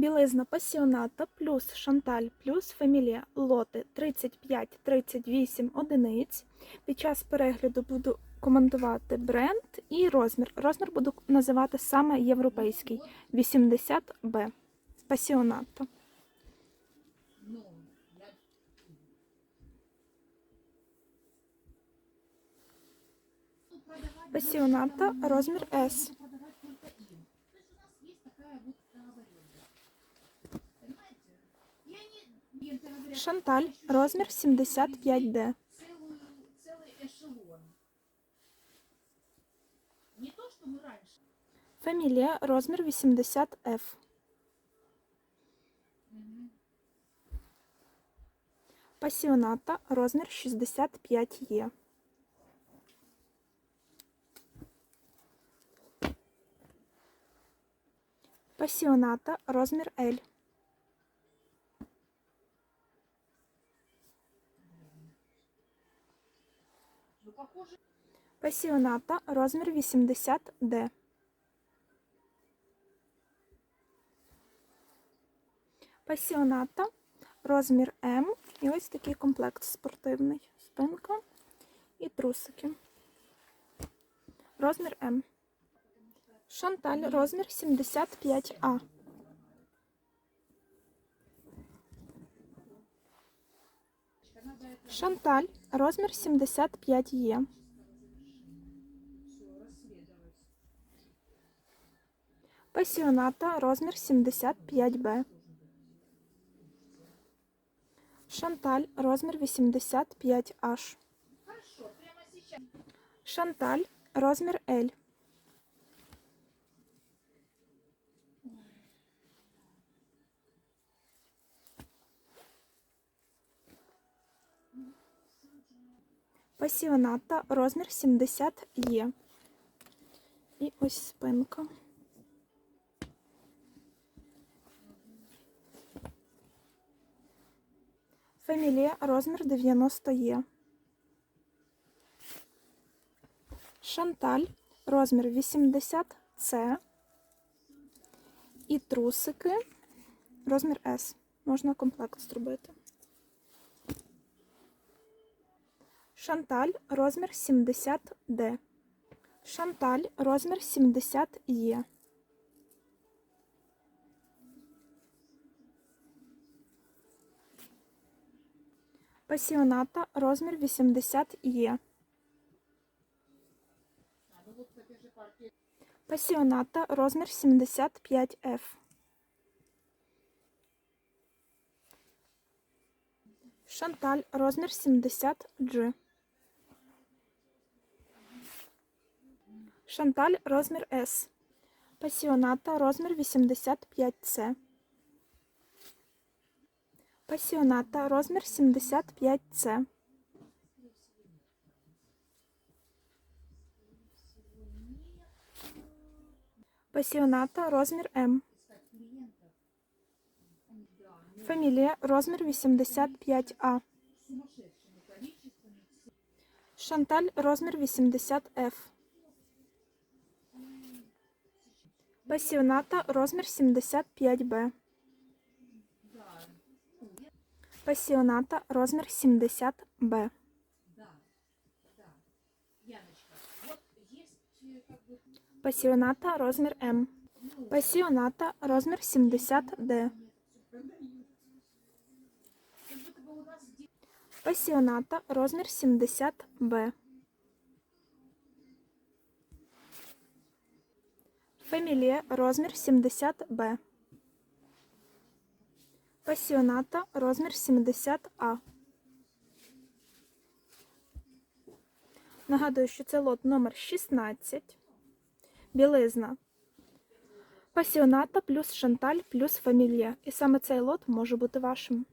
Білизна пасіоната плюс шанталь плюс фамілія лоти 35-38 одиниць. Під час перегляду буду коментувати бренд і розмір. Розмір буду називати саме європейський 80B. Пасіоната. Пасіоната розмір S. Шанталь розмір 75D. целую, целый эшелон. Не то, что мы раньше. Фамілія розмір 80F. Пасіоната розмір 65Е. Пасіоната розмір L. Пасіоната розмір 80D. Пасіоната розмір М. І ось такий комплект спортивний. Спинка і трусики. Розмір М. Шанталь розмір 75А. Шанталь розмір 75Е. все расследовать. Пасіоната розмір 75Б. Шанталь розмір 85H. Хорошо. Шанталь розмір L. Пасіоната розмір 70Е. І ось спинка. Фамілія розмір 90Е. Шанталь розмір 80С. І трусики розмір С. Можна комплект зробити. Шанталь розмір 70D. Шанталь розмір 70Е. Пасіоната розмір 80Е. А, ну вот в этой. Пасіоната розмір 75F. Шанталь розмір 70G. Шанталь розмір S. Пасіоната розмір 85C. Пасіоната розмір 75C. Пасіоната розмір М. Фамілія розмір 85А. Сумасшедшими количествами. Шанталь розмір 80F. Пасіоната розмір 75Б. Да, Пасіоната розмір 70Б. да, да. Яночка, вот есть э, как бы... Пасіоната розмір М. Пасіоната розмір 70Д. Как будто бы у нас де- Пасіоната розмір 70Б. Фамілія розмір 70Б. Пасіоната розмір 70А. Нагадую, що це лот номер 16. Білизна. Пасіоната плюс шанталь плюс фамілія. І саме цей лот може бути вашим.